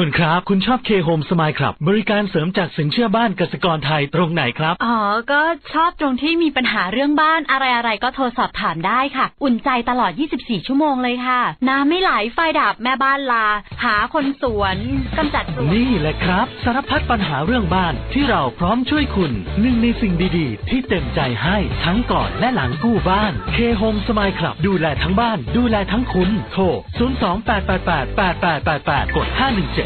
คุณครับ คุณชอบเคโฮมสมายครับ บริการเสริมจากสินเชื่อบ้านกสิกรไทยตรงไหนครับ อ๋อ ก็ชอบตรงที่มีปัญหาเรื่องบ้านอะไรๆก็โทรสอบถามได้ค่ะ อุ่นใจตลอด 24 ชั่วโมงเลยค่ะ น้ำไม่ไหลไฟดับแม่บ้านลา หาคนสวนกำจัดสวนนี่แหละครับ สารพัดปัญหาเรื่องบ้านที่เราพร้อมช่วยคุณหนึ่งในสิ่งดีๆ ที่เต็มใจให้ทั้งก่อนและหลังกู้บ้านเคโฮมสมายครับดูแลทั้งบ้าน ดูแลทั้งคุณโทร 028888888 กด 517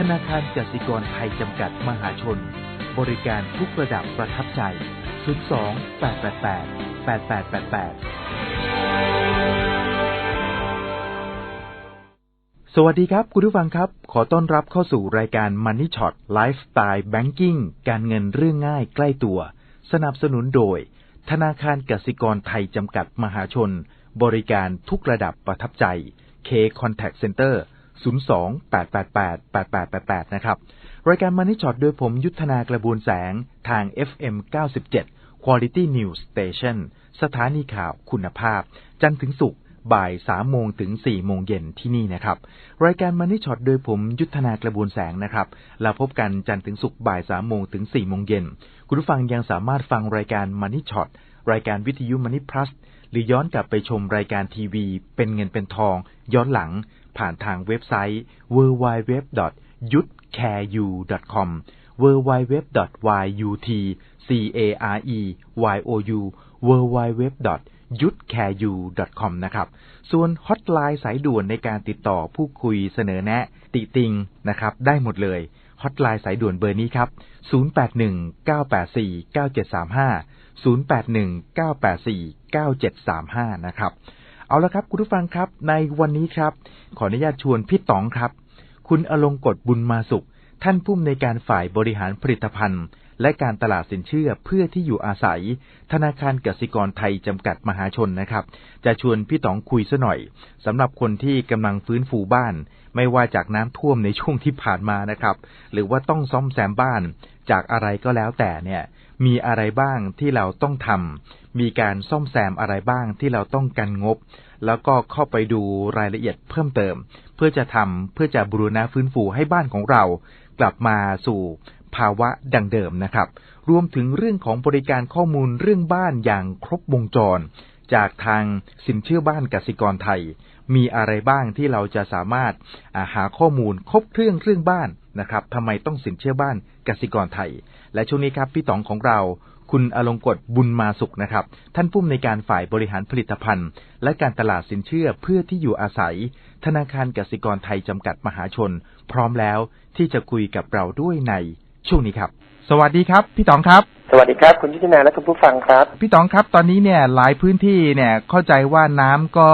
ธนาคารกสิกรไทยจำกัดมหาชน บริการทุกระดับประทับใจ 02 888 8888 สวัสดีครับคุณผู้ฟังครับ ขอต้อนรับเข้าสู่รายการ Money Shot Lifestyle Banking การเงินเรื่องง่ายใกล้ตัว สนับสนุนโดย ธนาคารกสิกรไทยจำกัดมหาชน บริการทุกระดับประทับใจ K Contact Center 02-888-8888 นะครับ รายการ Money Shot โดยผมยุทธนากระบวนแสงทาง FM 97 Quality News Station สถานีข่าวคุณภาพ จันทร์ถึงศุกร์บ่าย3โมงถึง4โมงเย็นที่นี่นะครับ รายการ Money Shot โดยผมยุทธนากระบวนแสงนะครับเราพบกันจันทร์ถึงศุกร์บ่าย3โมงถึง4โมงเย็นคุณผู้ฟังยังสามารถฟังรายการ Money Shot รายการวิทยุ Money Plus หรือย้อนกลับไปชมรายการทีวี เป็นเงินเป็นทอง ย้อนหลัง ผ่านทางเว็บไซต์ www.yutcareu.com www.yutcareyou www.yutcareu.com นะครับ ส่วนฮอตไลน์สายด่วนในการติดต่อผู้คุยเสนอแนะ ติติงนะครับ ได้หมดเลยฮอตไลน์สายด่วนเบอร์นี้ครับ 0819849735 0819849735 นะครับ เอาละครับคุณผู้ฟังครับ ในวันนี้ครับ ขออนุญาตชวนพี่ต๋องครับ คุณอลงกฎบุญมาสุข ท่านผู้อำนวยการฝ่ายบริหารผลิตภัณฑ์ และการตลาดสินเชื่อเพื่อที่อยู่อาศัย ธนาคารกสิกรไทยจำกัดมหาชนนะครับ จะชวนพี่ต๋องคุยซะหน่อยสำหรับคนที่กำลังฟื้นฟูบ้าน ไม่ว่าจากน้ำท่วมในช่วงที่ผ่านมานะครับ หรือว่าต้องซ่อมแซมบ้านจากอะไรก็แล้วแต่เนี่ย มีอะไรบ้างที่เราต้องทำ มีการซ่อมแซมอะไรบ้างที่เราต้องกันงบ แล้วก็เข้าไปดูรายละเอียดเพิ่มเติม เพื่อจะทำเพื่อจะบูรณะฟื้นฟูให้บ้านของเรา กลับมาสู่ภาวะดังเดิมนะครับ รวมถึงเรื่องของบริการข้อมูลเรื่องบ้านอย่างครบวงจร จากทางสินเชื่อบ้านกสิกรไทย มีอะไรบ้างที่เราจะสามารถาหาข้อมูลครบเครื่องเรื่องบ้านนะครับทำไมต้องสินเชื่อบ้านกสิกรไทย และช่วงนี้ครับพี่ต๋องของเรา คุณอลงกฎบุญมาสุขนะครับ ท่านผู้อำนวยการฝ่ายบริหารผลิตภัณฑ์ และการตลาดสินเชื่อเพื่อที่อยู่อาศัย ธนาคารกสิกรไทยจำกัดมหาชน พร้อมแล้วที่จะคุยกับเราด้วยในช่วงนี้ครับ สวัสดีครับ พี่ต๋องครับ สวัสดีครับ คุณยุทธนาและคุณผู้ฟังครับ พี่ต๋องครับ ตอนนี้เนี่ยหลายพื้นที่เนี่ยเข้าใจว่าน้ำก็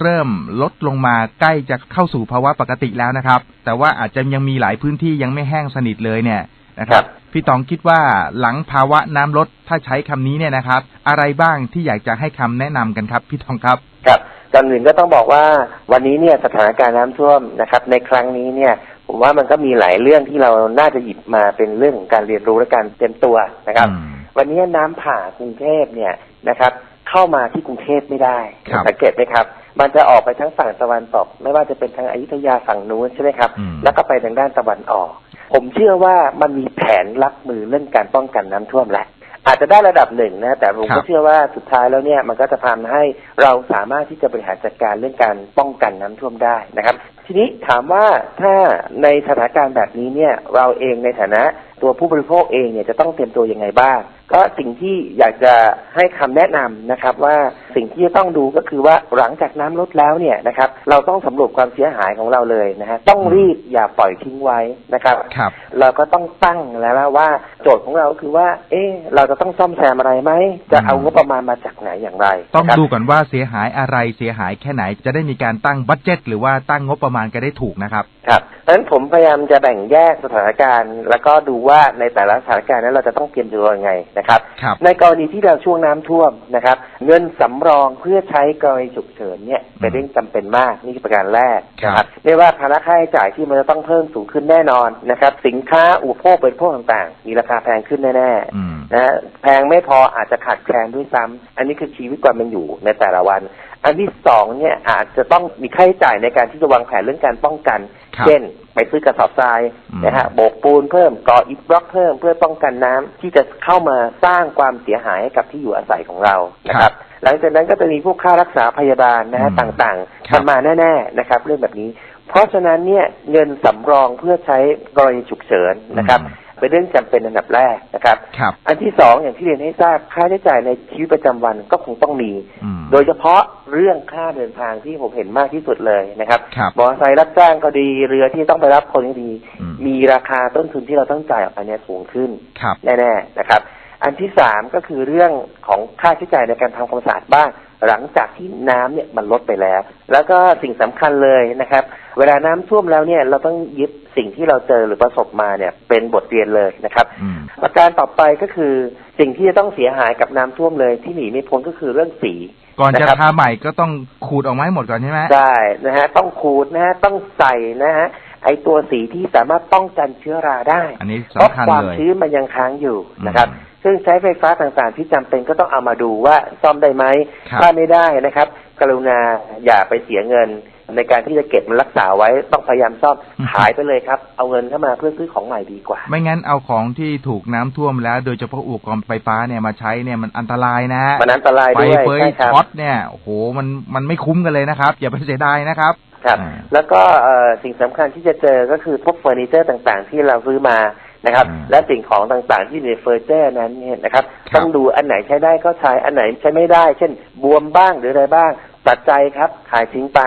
เริ่มลดลงมาใกล้จะเข้าสู่ภาวะปกติแล้วนะครับ แต่ว่าอาจจะยังมีหลายพื้นที่ยังไม่แห้งสนิทเลยเนี่ยนะครับครับ พี่ต๋องคิดว่าหลังภาวะน้ำลดถ้าใช้คำนี้เนี่ยนะครับ อะไรบ้างที่อยากจะให้คำแนะนำกันครับ พี่ต๋องครับครับก่อนอื่นก็ต้องบอกว่าวันนี้เนี่ยสถานการณ์น้ำท่วมนะครับ ในครั้งนี้เนี่ยผมว่ามันก็มีหลายเรื่องที่เราน่าจะหยิบมาเป็นเรื่องของการเรียนรู้และการเตรียมตัวนะครับอืมวันนี้น้ำผ่ากรุงเทพเนี่ยนะครับ เข้ามาที่กรุงเทพไม่ได้ครับสังเกตไหมครับ มันจะออกไปทั้งฝั่งตะวันตก ไม่ว่าจะเป็นทางอยุธยาฝั่งนู้นใช่ไหมครับอืมแล้วก็ไปทางด้านตะวันออก ผมเชื่อว่ามันมีแผนรับมือเรื่องการป้องกันน้ำท่วมแล้วอาจจะได้ระดับหนึ่งนะแต่ผมครัก็บเชื่อว่าสุดท้ายแล้วเนี่ยมันก็จะทำให้เราสามารถที่จะบริหารจัดการเรื่องการป้องกันน้ำท่วมได้นะครับ ทีนี้ถามว่าถ้าในสถานการณ์แบบนี้เนี่ยเราเองในฐานะตัวผู้บริโภคเองเนี่ยจะต้องเตรียมตัวยังไงบ้าง ก็สิ่งที่อยากจะให้คำแนะนำนะครับว่าสิ่งที่จะต้องดูก็คือว่าหลังจากน้ำลดแล้วเนี่ยนะครับเราต้องสำรวจความเสียหายของเราเลยนะฮะต้องรีบอย่าปล่อยทิ้งไว้นะครับครับเราก็ต้องตั้งแล้วนะว่าโจทย์ของเราก็คือว่า เอ๊ะเราจะต้องซ่อมแซมอะไรไหมจะเอางบประมาณมาจากไหนอย่างไร ต้องนะครับดูก่อนว่าเสียหายอะไรเสียหายแค่ไหนจะได้มีการตั้งบัตเจ็ตหรือว่าตั้งงบประมาณกันได้ถูกนะครับครับเพราะฉะนั้นผมพยายามจะแบ่งแยกสถานการณ์ แล้วก็ดูว่าในแต่ละสถานการณ์นั้นเราจะต้องเตรียมตัวยังไงนะครับครับ ในกรณีที่เราช่วงน้ำท่วมนะครับ เงินสำรองเพื่อใช้กรณีฉุกเฉินเนี่ยเป็นเรื่องจำเป็นมากนี่คือประการแรกนะคครัรับ บ ไม่ว่าภาระค่าใช้จ่ายที่มันจะต้องเพิ่มสูงขึ้นแน่นอนนะครับ สินค้าอุปโภคบริโภคต่างๆ มีราคาแพงขึ้นแน่ๆ อืม นะฮะแพงไม่พออาจจะขาดแคลนด้วยซ้ำอันนี้คือชีวิตความเป็นอยู่ในแต่ละวัน อันที่สองเนี่ยอาจจะต้องมีค่าใช้จ่ายในการที่จะวางแผนเรื่องการป้องกัน ครับ เช่น ไปซื้อกระสอบทรายอืมนะฮะโบกปูนเพิ่มก่ออิฐบล็อกเพิ่มเพื่อป้องกันน้ำที่จะเข้ามาสร้างความเสียหายให้กับที่อยู่อาศัยของเรานะครับ หลังจากนั้นก็จะมีพวกค่ารักษาพยาบาลนะฮะอืมต่างครัๆบมันมาแน่ๆนะครับ เรื่องแบบนี้ เพราะฉะนั้นเนี่ยเงินสำรองเพื่อใช้กรณีฉุกเฉินนะครับ เป็นเรื่องจำเป็นอันดับแรกนะครับครับ อันที่สองอย่างที่เรียนให้ทราบค่าใช้จ่ายในชีวิตประจำวันก็คงต้องมีอืมโดยเฉพาะเรื่องค่าเดินทางที่ผมเห็นมากที่สุดเลยนะครับครับมอเตอร์ไซค์รับจ้างก็ดีเรือที่ต้องไปรับคนก็ดีอืมมีราคาต้นทุนที่เราต้องจ่ายออกไปเนี่ยสูงขึ้นครับแน่ๆนะครับ อันที่สามก็คือเรื่องของค่าใช้จ่ายในการทำความสะอาดบ้าน หลังจากที่น้ำเนี่ยมันลดไปแล้ว แล้วก็สิ่งสำคัญเลยนะครับ เวลาน้ำท่วมแล้วเนี่ยเราต้องยึดสิ่งที่เราเจอหรือประสบมาเนี่ยเป็นบทเรียนเลยนะครับอืมประการต่อไปก็คือสิ่งที่จะต้องเสียหายกับน้ำท่วมเลยที่หนีไม่พ้นก็คือเรื่องสีก่อนจะนะครับทาใหม่ก็ต้องขูดออกมาให้หมดก่อนใช่ไหมได้นะฮะต้องขูดนะฮะต้องใส่นะฮะไอตัวสีที่สามารถป้องกันเชื้อราได้ อันนี้เพราะสำคัญความเลยชื้นมันยังค้างอยู่นะครับ อืมซึ่งใช้ไฟฟ้าต่างๆ ที่จำเป็นก็ต้องเอามาดูว่าซ่อมได้ไหมครับถ้าไม่ได้นะครับ กรุณาอย่าไปเสียเงิน ในการที่จะเก็บมันรักษาไว้ต้องพยายามซ่อมขายไปเลยครับ เอาเงินเข้ามาเพื่อซื้อของใหม่ดีกว่า ไม่งั้นเอาของที่ถูกน้ำท่วมแล้ว โดยเฉพาะอุปกรณ์ไฟฟ้าเนี่ยมาใช้เนี่ยมันอันตรายนะมันอันตรายไฟด้วยเฟยใช่ครับช็อตเนี่ยโอ้โหมันมันไม่คุ้มกันเลยนะครับ อย่าไปเสียดายนะครับครับอ่าแล้วก็เอ่อสิ่งสำคัญที่จะเจอก็คือพวกเฟอร์นิเจอร์ต่างๆ ที่เราซื้อมา นะครับอืมและสิ่งของต่างๆที่อยู่ในเฟอร์นิเจอร์นั้นเนี่ยนะครับครับ ต้องดูอันไหนใช้ได้ก็ใช้อันไหนใช้ไม่ได้ เช่น บวมบ้างหรืออะไรบ้างตัดใจครับขายทิ้งไป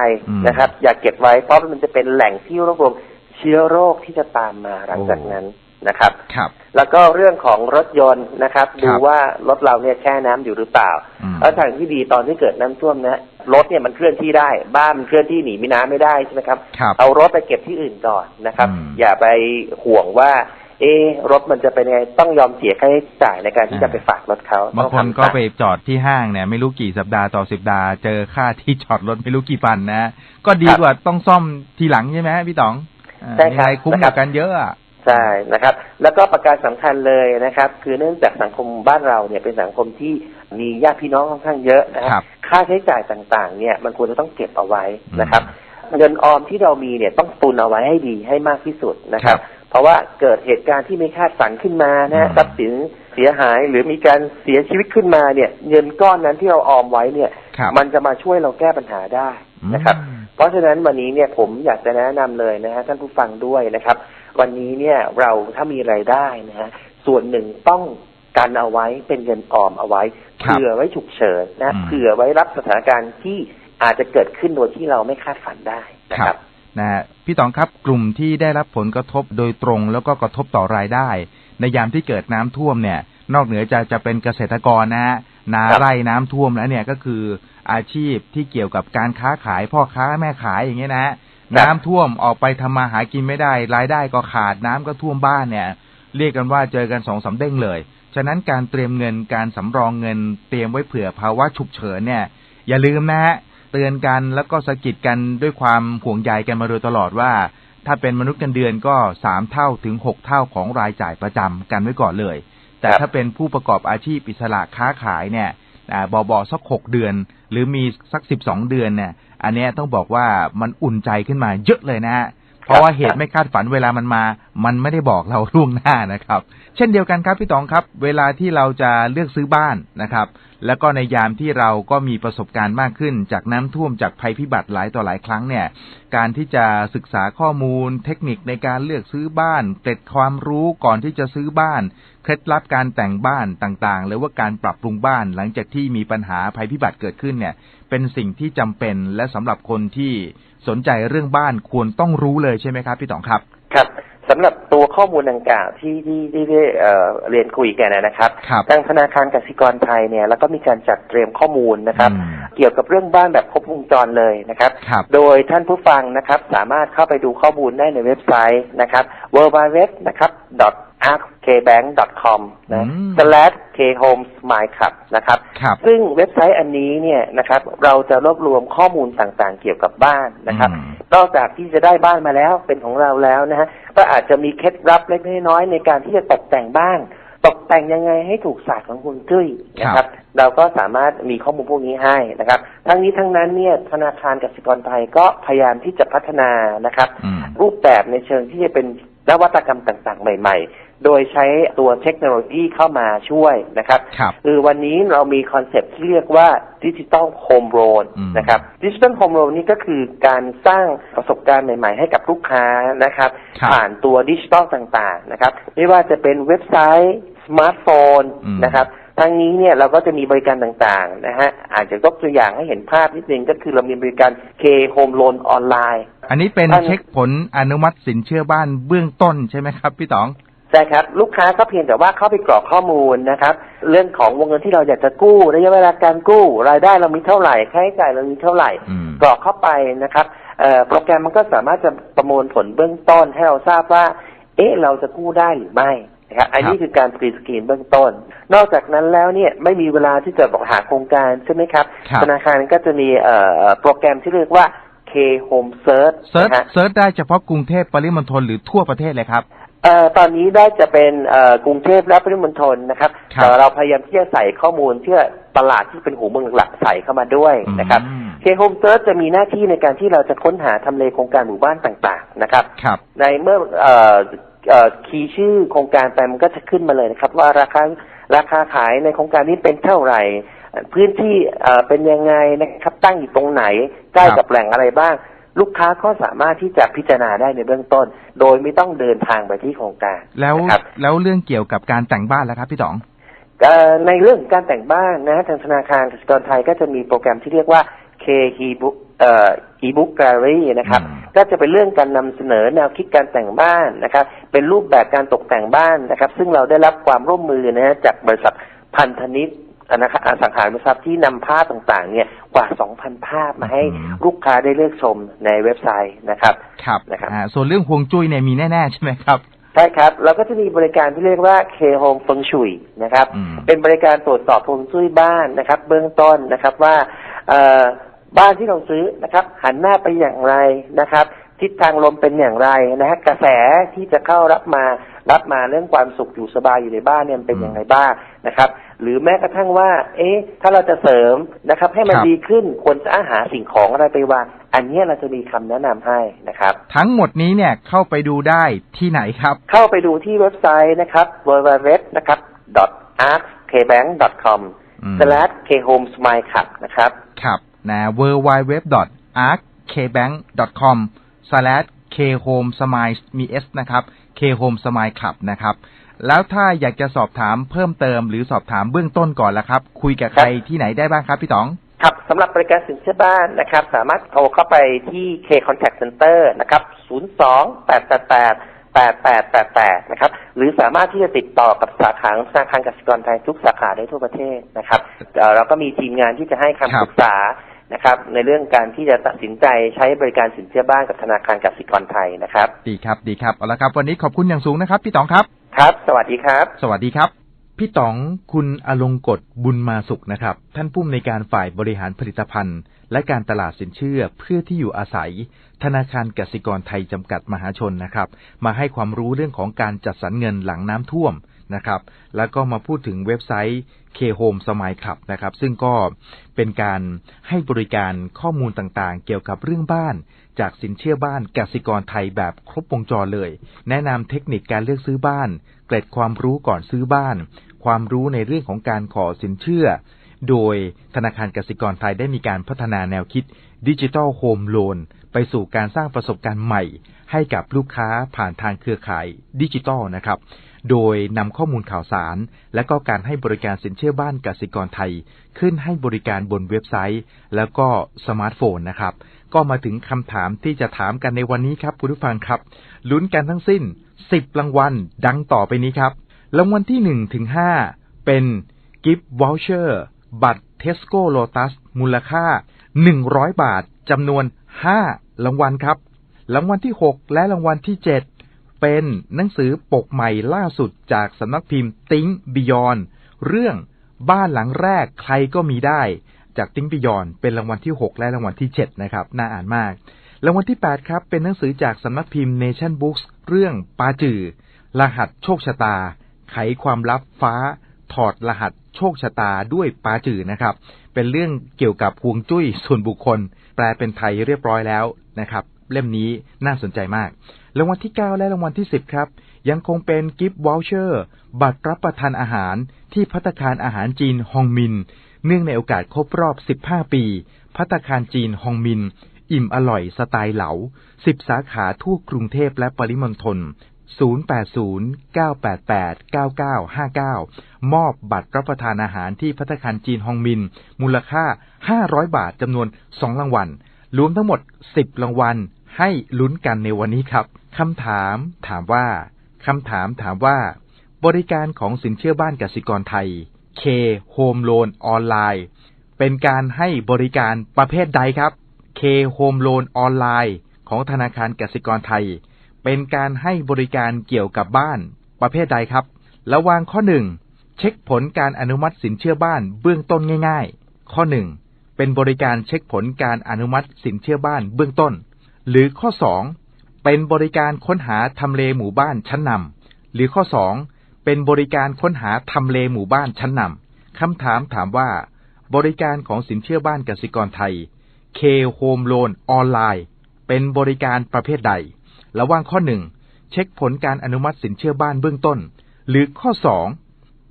นะครับ อย่าเก็บไว้เพราะมันจะเป็นแหล่งที่รวบรวมเชื้อโรคที่จะตามมาหลังจากนั้นนะครับครับ แล้วก็เรื่องของรถยนต์นะครับครับดูว่ารถเราเนี่ยแช่น้ำอยู่หรือเปล่าอืมแล้วทางที่ดีตอนที่เกิดน้ำท่วมนะรถเนี่ยมันเคลื่อนที่ได้ บ้านมันเคลื่อนที่หนีมีน้ำไม่ได้ใช่ไหมครับครับ เอารถไปเก็บที่อื่นก่อนนะครับอืมอย่าไปห่วงว่า เอะรถมันจะเป็นยังไงต้องยอมเสียค่าใช้จ่ายในการที่จะไปฝากรถเขาบางคนต้องทำก็ตามไปจอดที่ห้างเนี่ย ไม่รู้กี่สัปดาห์ต่อสัปดาห์เจอค่าที่จอดรถไม่รู้กี่พันนะก็ดีกว่าต้องซ่อมทีหลังใช่ไหมพี่ต๋องอ่าใช่ครับมีอะไรคุ้มนะครักับบกันเยอะอะใช่นะครับ แล้วก็ประการสำคัญเลยนะครับ คือเนื่องจากสังคมบ้านเราเนี่ยเป็นสังคมที่มีญาติพี่น้องค่อนข้างเยอะนะคครัรับบค่าใช้จ่ายต่างๆ เนี่ยมันควรจะต้องเก็บเอาไว้นะครับอืมเงินออมที่เรามีเนี่ยต้องตุนเอาไว้ให้ดีให้มากที่สุดนะครัครับบ เพราะว่าเกิดเหตุการณ์ที่ไม่คาดฝันขึ้นมานะฮะอืมทรัพย์สินเสียหายหรือมีการเสียชีวิตขึ้นมาเนี่ย เงินก้อนนั้นที่เราออมไว้เนี่ยครับมันจะมาช่วยเราแก้ปัญหาได้นะครับอืมเพราะฉะนั้นวันนี้เนี่ยผมอยากจะแนะนำเลยนะฮะท่านผู้ฟังด้วยนะครับ วันนี้เนี่ยเราถ้ามีไรายได้นะฮะส่วนหนึ่งต้องกันเอาไว้เป็นเงินออมเอาไว้ครับเผื่อไว้ฉุกเฉินนะอืมเผื่อไว้รับสถานการณ์ที่อาจจะเกิดขึ้นโดยที่เราไม่คาดฝันได้นะครับ นะฮะพี่ต๋องครับกลุ่มที่ได้รับผลกระทบโดยตรง แล้วก็กระทบต่อรายได้ ในยามที่เกิดน้ำท่วมเนี่ย นอกเหนือจะจะเป็นเกษตรกรนะฮะนาครับไร่น้ำท่วมแล้วเนี่ยก็คืออาชีพที่เกี่ยวกับการค้าขายพ่อค้าแม่ขายอย่างเงี้ยนะฮะน้ำท่วมออกไปทำมาหากินไม่ได้ รายได้ก็ขาดน้ำก็ท่วมบ้านเนี่ย เรียกกันว่าเจอกันสองสามเด้งเลย ฉะนั้นการเตรียมเงินการสำรองเงินเตรียมไว้เผื่อภาวะฉุกเฉินเนี่ย อย่าลืมนะฮะ เตือนกันแล้วก็สะกิดกันด้วยความห่วงใยกันมาโดยตลอดว่า ถ้าเป็นมนุษย์เงินเดือนก็สามเท่าถึงหกเท่าของรายจ่ายประจำกันไว้ก่อนเลย แต่ครับถ้าเป็นผู้ประกอบอาชีพอิสระค้าขายเนี่ยอ่าบอบอสักหกเดือน หรือมีสักสิบสองเดือนเนี่ยอันเนี้ยต้องบอกว่ามันอุ่นใจขึ้นมาเยอะเลยนะฮะเพ ราะว่าเหตุไม่คาดฝันเวลามันมา มันไม่ได้บอกเราล่วงหน้านะครับ เช่นเดียวกันครับพี่ต๋องครับ เวลาที่เราจะเลือกซื้อบ้านนะครับ แล้วก็ในยามที่เราก็มีประสบการณ์มากขึ้น จากน้ำท่วมจากภัยพิบัติหลายต่อหลายครั้งเนี่ย การที่จะศึกษาข้อมูล เทคนิคในการเลือกซื้อบ้านเกร็ดความรู้ก่อนที่จะซื้อบ้านเคล็ดลับการแต่งบ้านต่างๆ หรือว่าการปรับปรุงบ้านหลังจากที่มีปัญหาภัยพิบัติเกิดขึ้นเนี่ย เป็นสิ่งที่จำเป็นและสำหรับคนที่ สนใจเรื่องบ้านควรต้องรู้เลยใช่ไหมครับพี่ต๋องครับ ครับสำหรับตัวข้อมูลดังกล่าวที่ที่ที่ได้เอ่อเรียนคุยกันนะครับครับทางธนาคารกสิกรไทยเนี่ยแล้วก็มีการจัดเตรียมข้อมูลนะครับอืมเกี่ยวกับเรื่องบ้านแบบครบวงจรเลยนะครับครับโดยท่านผู้ฟังนะครับสามารถเข้าไปดูข้อมูลได้ในเว็บไซต์นะครับ w w w นะครับ arkbank.com นะอืม slash khomesmile นะครับครับ ซึ่งเว็บไซต์อันนี้เนี่ยนะครับ เราจะรวบรวมข้อมูลต่างๆ เกี่ยวกับบ้านนะครับอืมนอกจากที่จะได้บ้านมาแล้วเป็นของเราแล้วนะฮะ ก็อาจจะมีเคล็ดลับเล็กๆน้อยๆในการที่จะตกแต่งบ้าน ตกแต่งยังไงให้ถูกศาสตร์ของคุณจุ้ยนะครับ เราก็สามารถมีข้อมูลพวกนี้ให้นะครับ ทั้งนี้ทั้งนั้นเนี่ยธนาคารกสิกรไทยก็พยายามที่จะพัฒนานะครับอืมรูปแบบในเชิงที่จะเป็นนวัตกรรมต่างๆ ใหม่ ๆ โดยใช้ตัวเทคโนโลยีเข้ามาช่วยนะครับครับคือวันนี้เรามีคอนเซปต์ที่เรียกว่าดิจิตอลโฮมโ o นอืมนะครับดิจิตอลโฮมโ o นนี่ก็คือการสร้างประสบการณ์ใหม่ๆ ให้กับลูกค้านะครับครับ ผ่านตัวดิจิตอลต่างๆนะครับไม่ว่าจะเป็นเว็บไซต์สมาร์ทโฟนอืมนะครับทั้งนี้เนี่ยเราก็จะมีบริการต่างๆนะฮะอาจจะยกตัวอย่างให้เห็นภาพนิดนึงก็คือเรามีบริการ K Home Loan ออนไลน์ อันนี้เป็นอันเช็คผลอนุมัติสินเชื่อบ้านเบื้องต้นใช่ไหมครับพี่ต๋อง ใช่ครับลูกค้าก็เพียงแต่ว่าเข้าไปกรอกข้อมูลนะครับ เรื่องของวงเงินที่เราอยากจะกู้ระยะเวลาการกู้ รายได้เรามีเท่าไหร่ค่าใช้จ่ายเรามีเท่าไหร่อืมกรอกเข้าไปนะครับเอ่อโปรแกรมมันก็สามารถจะประมวลผลเบื้องต้นให้เราทราบว่า เอ๊ะเราจะกู้ได้หรือไม่นะครับอันนี้คือการพรีสกรีนเบื้องต้น นอกจากนั้นแล้วเนี่ยไม่มีเวลาที่จะบอกหาโครงการใช่ไหมครับครับธนาคารก็จะมีเอ่อโปรแกรมที่เรียกว่า K Home Search เซิร์ชนะฮะเซิร์ชได้เฉพาะกรุงเทพปริมณฑลหรือทั่วประเทศเลยครับ เอ่อตอนนี้ได้จะเป็นเอ่อกรุงเทพและปริมณฑลนะครับครับเอ่อเราพยายามที่จะใส่ข้อมูลเพื่อตลาดที่เป็นหูเมืองหลักใส่เข้ามาด้วยนะครับอืม เคโฮมเซิร์ชจะมีหน้าที่ในการที่เราจะค้นหาทำเลโครงการหมู่บ้านต่างๆนะครับ ครับ ในเมื่อเอ่อเอ่อคีย์ชื่อโครงการไปมันก็จะขึ้นมาเลยนะครับ ว่าราคาราคาขายในโครงการนี้เป็นเท่าไหร่เอ่อพื้นที่เอ่อเป็นยังไงนะครับตั้งอยู่ตรงไหนใกล้ครับกับแหล่งอะไรบ้าง ลูกค้าก็สามารถที่จะพิจารณาได้ในเบื้องต้น โดยไม่ต้องเดินทางไปที่โครงการแล้วนะครับแล้วเรื่องเกี่ยวกับการแต่งบ้านแล้วครับพี่ต๋องเอ่อในเรื่องของการแต่งบ้านนะทางธนาคารกสิกรไทยก็จะมีโปรแกรมที่เรียกว่า K e-book เอ่อ e-book gallery นะครับอืมก็จะเป็นเรื่องการนำเสนอแนวคิดการแต่งบ้านนะครับ เป็นรูปแบบการตกแต่งบ้านนะครับ ซึ่งเราได้รับความร่วมมือนะฮะจากบริษัทพันธนิต นะครับอสังหาริมทรัพย์ที่นำภาพต่างๆ เนี่ยกว่า 2,000 ภาพมาให้อืม ลูกค้าได้เลือกชมในเว็บไซต์นะครับ ครับนะครับ อ่าส่วนเรื่องฮวงจุ้ยเนี่ยมีแน่ ๆ ใช่ไหมครับ ใช่ครับเราก็จะมีบริการที่เรียกว่า K Home Feng Shui นะครับ อืม เป็นบริการตรวจสอบฮวงจุ้ยบ้านนะครับ เบื้องต้นนะครับว่าเอ่อบ้านที่เราซื้อนะครับ หันหน้าไปอย่างไรนะครับ ทิศทางลมเป็นอย่างไรนะฮะกระแสที่จะเข้ารับมารับมาเรื่องความสุขอยู่สบายอยู่ในบ้านเนี่ยมันเป็นอย่างไรบ้างนะครับ หรือแม้กระทั่งว่า เอ๊ะ ถ้าเราจะเสริมนะครับ ให้มันครับ ดีขึ้นควรจะหาสิ่งของอะไรไปวางอันเนี้ยเราจะมีคำแนะนำให้นะครับ ทั้งหมดนี้เนี่ยเข้าไปดูได้ที่ไหนครับ เข้าไปดูที่เว็บไซต์นะครับ www นะครับ arkbank.com อืม slash khomesmile ครับนะครับ ครับนะ w w w a r k k b a n k c o m khomesmile มี s นะครับ khomesmile club นะครับ แล้วถ้าอยากจะสอบถามเพิ่มเติมหรือสอบถามเบื้องต้นก่อนละครับ คุยกับใครที่ไหนได้บ้างครับพี่ต๋อง ครับสำหรับบริการสินเชื่อบ้านนะครับ สามารถโทรเข้าไปที่ K Contact Center นะครับ 02 888 8888 นะครับ หรือสามารถที่จะติดต่อกับสาขาของธนาคารกสิกรไทยทุกสาขาได้ทั่วประเทศนะครับเอ่อเราก็มีทีมงานที่จะให้คำปรึกษา นะครับ ในเรื่องการที่จะตัดสินใจใช้บริการสินเชื่อบ้านกับธนาคารกสิกรไทยนะครับ ดีครับดีครับเอาละครับ วันนี้ขอบคุณอย่างสูงนะครับ พี่ต๋องครับครับ สวัสดีครับ สวัสดีครับ พี่ต๋องคุณอลงกฎบุญมาสุขนะครับ ท่านผู้อำนวยการฝ่ายบริหารผลิตภัณฑ์ และการตลาดสินเชื่อเพื่อที่อยู่อาศัย ธนาคารกสิกรไทยจำกัดมหาชนนะครับ มาให้ความรู้เรื่องของการจัดสรรเงินหลังน้ำท่วมนะครับ แล้วก็มาพูดถึงเว็บไซต์ K Home Smile Club นะครับ ซึ่งก็เป็นการให้บริการข้อมูลต่างๆ เกี่ยวกับเรื่องบ้าน จากสินเชื่อบ้านกสิกรไทยแบบครบวงจรเลย แนะนำเทคนิคการเลือกซื้อบ้าน เกร็ดความรู้ก่อนซื้อบ้าน ความรู้ในเรื่องของการขอสินเชื่อ โดยธนาคารกสิกรไทยได้มีการพัฒนาแนวคิดดิจิทัลโฮมโลนไปสู่การสร้างประสบการณ์ใหม่ ให้กับลูกค้าผ่านทางเครือข่ายดิจิทัลนะครับ โดยนำข้อมูลข่าวสาร และก็การให้บริการสินเชื่อบ้านกสิกรไทย ขึ้นให้บริการบนเว็บไซต์ แล้วก็สมาร์ทโฟนนะครับ ก็มาถึงคำถามที่จะถามกันในวันนี้ครับคุณผู้ฟังครับ ลุ้นกันทั้งสิ้น 10รางวัลดังต่อไปนี้ครับ รางวัลที่ 1 ถึง 5 เป็นกิฟต์วอลเชอร์บัตรเทสโก้โลตัสมูลค่า 100 บาทจำนวน 5 รางวัลครับ รางวัลที่ 6 และรางวัลที่ 7 เป็นหนังสือปกใหม่ล่าสุดจากสำนักพิมพ์ติ้งบิยอนเรื่องบ้านหลังแรกใครก็มีได้ จากติ้งบิยอนเป็นรางวัลที่ 6 และรางวัลที่ 7 นะครับ น่าอ่านมากรางวัลที่ 8 ครับ เป็นหนังสือจากสำนักพิมพ์ Nation Books เรื่องปาจือรหัสโชคชะตา ไขความลับฟ้า ถอดรหัสโชคชะตาด้วยปาจือนะครับ เป็นเรื่องเกี่ยวกับฮวงจุ้ยส่วนบุคคล แปลเป็นไทยเรียบร้อยแล้วนะครับ เล่มนี้น่าสนใจมาก รางวัลที่ 9 และรางวัลที่ 10 ครับ ยังคงเป็นกิฟต์วอลเชอร์ บัตรรับประทานอาหารที่พัตตาคารอาหารจีนฮองมิน เนื่องในโอกาสครบรอบ 15 ปี พัตตาคารจีนฮองมิน อิ่มอร่อยสไตล์เหลา 10 สาขาทั่วกรุงเทพและปริมณฑล080-988-9959 มอบบัตรรับประทานอาหารที่พัตตาคารจีนฮองมิน มูลค่า 500 บาทจำนวน 2 รางวัล รวมทั้งหมด 10 รางวัลให้ลุ้นกันในวันนี้ครับ คำถามถามว่าคำถามถามว่า บริการของสินเชื่อบ้านกสิกรไทย K Home Loan ออนไลน์ เป็นการให้บริการประเภทใดครับ K Home Loan ออนไลน์ของธนาคารกสิกรไทย เป็นการให้บริการเกี่ยวกับบ้าน ประเภทใดครับ ระวางข้อหนึ่งเช็คผลการอนุมัติสินเชื่อบ้านเบื้องต้นง่าย ๆ ข้อหนึ่งเป็นบริการเช็คผลการอนุมัติสินเชื่อบ้านเบื้องต้น หรือข้อสอง เป็นบริการค้นหาทำเลหมู่บ้านชั้นนำหรือข้อสองเป็นบริการค้นหาทำเลหมู่บ้านชั้นนำคำถามถามว่า บริการของสินเชื่อบ้านกสิกรไทย K Home Loan ออนไลน์เป็นบริการประเภทใด ระหว่างข้อหนึ่งเช็คผลการอนุมัติสินเชื่อบ้านเบื้องต้น หรือข้อสอง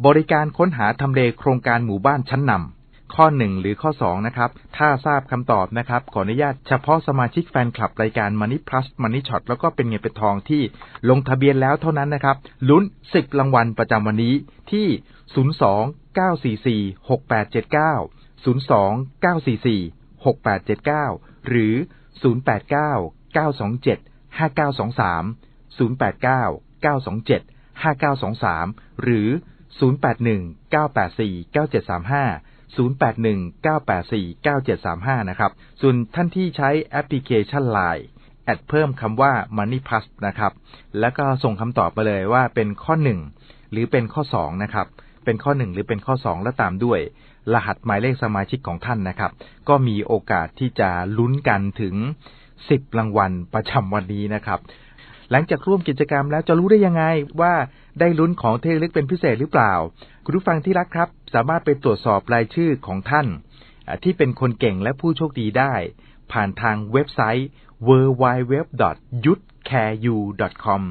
บริการค้นหาทำเลโครงการหมู่บ้านชั้นนำ ข้อหนึ่งหรือข้อสองนะครับ ถ้าทราบคำตอบนะครับ ขออนุญาตเฉพาะสมาชิกแฟนคลับรายการ Money Plus Money Shot แล้วก็เป็นเงินเป็นทองที่ลงทะเบียนแล้วเท่านั้นนะครับ ลุ้น 10 รางวัลประจำวันนี้ที่ 02 944 6879 02 944 6879 หรือ 089 927 5923 089 927 5923 หรือ 081 984 9735 081 984 9735 นะครับ ส่วนท่านที่ใช้แอปพลิเคชัน Line แอดเพิ่มคำว่า Money Plus นะครับ แล้วก็ส่งคำตอบไปเลยว่าเป็นข้อ 1 หรือเป็นข้อ 2 นะครับ เป็นข้อ 1 หรือเป็นข้อ 2 และตามด้วย รหัสหมายเลขสมาชิกของท่านนะครับ ก็มีโอกาสที่จะลุ้นกันถึง 10 รางวัลประจำวันนี้นะครับ หลังจากร่วมกิจกรรมแล้วจะรู้ได้ยังไงว่าได้ลุ้นของเทเล็กเป็นพิเศษหรือเปล่า คุณผู้ฟังที่รักครับ สามารถไปตรวจสอบรายชื่อของท่าน ที่เป็นคนเก่งและผู้โชคดีได้ ผ่านทางเว็บไซต์ www.yutcareu.com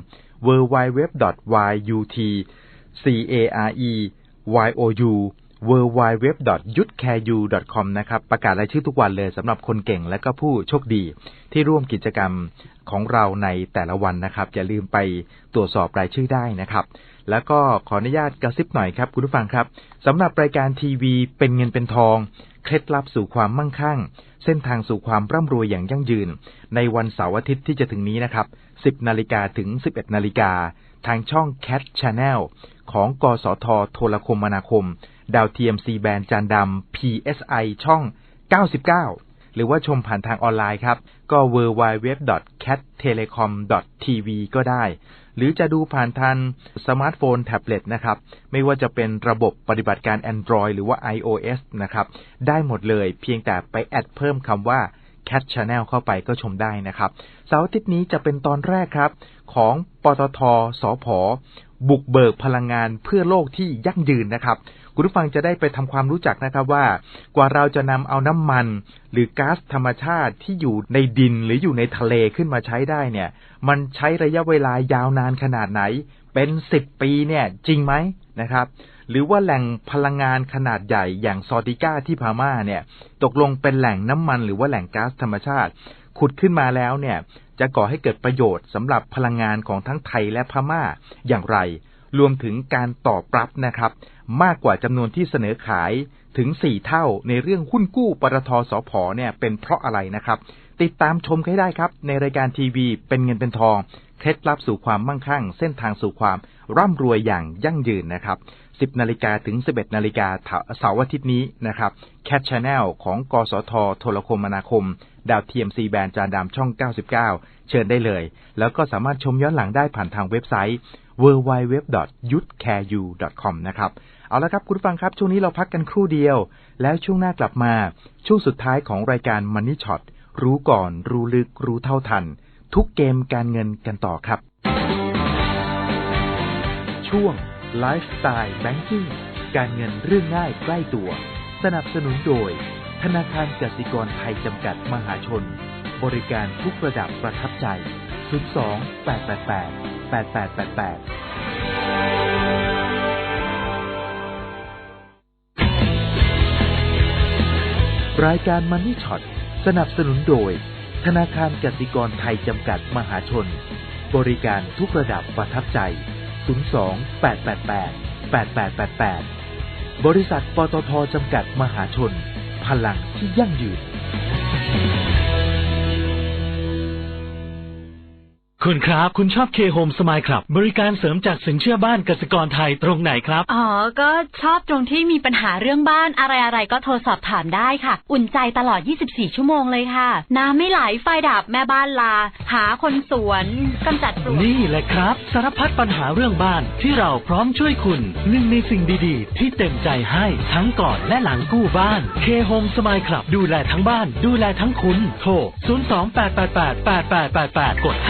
www.yutcareu www.yutcareu.com www.yutcareu www.yutcareu.com นะครับประกาศรายชื่อทุกวันเลยสำหรับคนเก่งและก็ผู้โชคดีที่ร่วมกิจกรรมของเราในแต่ละวันนะครับ อย่าลืมไปตรวจสอบรายชื่อได้นะครับ แล้วก็ขออนุญาตกระซิบหน่อยครับ คุณผู้ฟังครับสำหรับรายการทีวีเป็นเงินเป็นทอง เคล็ดลับสู่ความมั่งคั่ง เส้นทางสู่ความร่ำรวยอย่างยั่งยืน ในวันเสาร์อาทิตย์ที่จะถึงนี้นะครับ 10นาฬิกาถึง 11นาฬิกาทางช่อง Cat Channel ของกสทโทรคมนาคม ดาวเทียม C แบนจานดำ PSI ช่อง 99 หรือว่าชมผ่านทางออนไลน์ครับ ก็ www.cattelecom.tv ก็ได้ หรือจะดูผ่านทางสมาร์ทโฟนแท็บเล็ตนะครับ ไม่ว่าจะเป็นระบบปฏิบัติการ Android หรือว่า iOS นะครับ ได้หมดเลย เพียงแต่ไปแอดเพิ่มคำว่า Cat Channel เข้าไปก็ชมได้นะครับ เสาร์อาทิตย์นี้จะเป็นตอนแรกครับ ของปตทสพบุกเบิกพลังงานเพื่อโลกที่ยั่งยืนนะครับ คุณผู้ฟังจะได้ไปทำความรู้จักนะครับว่า กว่าเราจะนำเอาน้ำมัน หรือก๊าซธรรมชาติที่อยู่ในดินหรืออยู่ในทะเลขึ้นมาใช้ได้เนี่ย มันใช้ระยะเวลายาวนานขนาดไหน เป็นสิบปีเนี่ยจริงไหมนะครับ หรือว่าแหล่งพลังงานขนาดใหญ่อย่างซอติก้าที่พม่าเนี่ย ตกลงเป็นแหล่งน้ำมัน หรือว่าแหล่งก๊าซธรรมชาติขุดขึ้นมาแล้วเนี่ยจะก่อให้เกิดประโยชน์สำหรับพลังงานของทั้งไทยและพม่าอย่างไร รวมถึงการตอบรับนะครับ มากกว่าจำนวนที่เสนอขายถึง 4 เท่าในเรื่องหุ้นกู้ปตทสพเนี่ยเป็นเพราะอะไรนะครับ ติดตามชมให้ได้ครับ ในรายการทีวีเป็นเงินเป็นทอง เคล็ดลับสู่ความมั่งคั่ง เส้นทางสู่ความร่ำรวยอย่างยั่งยืนนะครับ 10 นาฬิกาถึง 11 นาฬิกาเสาร์อาทิตย์นี้นะครับแค t ช h แนลของกสทโทรคมนาคม ดาวเทียมซีแบนจานดำช่อง 99 เชิญได้เลย แล้วก็สามารถชมย้อนหลังได้ผ่านทางเว็บไซต์ w w w y u t c a r e u c o m นะครับ เอาละครับ คุณฟังครับ ช่วงนี้เราพักกันครู่เดียว แล้วช่วงหน้ากลับมา ช่วงสุดท้ายของรายการ Money Shot รู้ก่อน รู้ลึก รู้เท่าทัน ทุกเกมการเงินกันต่อครับ ช่วง Lifestyle Banking การเงินเรื่องง่ายใกล้ตัว สนับสนุนโดย ธนาคารกสิกรไทยจำกัดมหาชน บริการทุกระดับประทับใจ 02 888 8888 รายการมันนี่ช็อตสนับสนุนโดย ธนาคารกสิกรไทยจำกัดมหาชน บริการทุกระดับประทับใจ 02 888 8888 บริษัทปตทจำกัดมหาชน พลังที่ยั่งยืน คุณครับ คุณชอบเคโฮมสมายครับ บริการเสริมจากสินเชื่อบ้านกสิกรไทยตรงไหนครับ อ๋อ ก็ชอบตรงที่มีปัญหาเรื่องบ้านอะไรอะไรก็โทรสอบถามได้ค่ะ อุ่นใจตลอด 24 ชั่วโมงเลยค่ะ น้ำไม่ไหลไฟดับแม่บ้านลา หาคนสวนกำจัดปลวกนี่แหละครับ สารพัดปัญหาเรื่องบ้านที่เราพร้อมช่วยคุณหนึ่งในสิ่งดีๆ ที่เต็มใจให้ทั้งก่อนและหลังกู้บ้านเคโฮมสมายครับดูแลทั้งบ้าน ดูแลทั้งคุณโทร 028888888 กด 517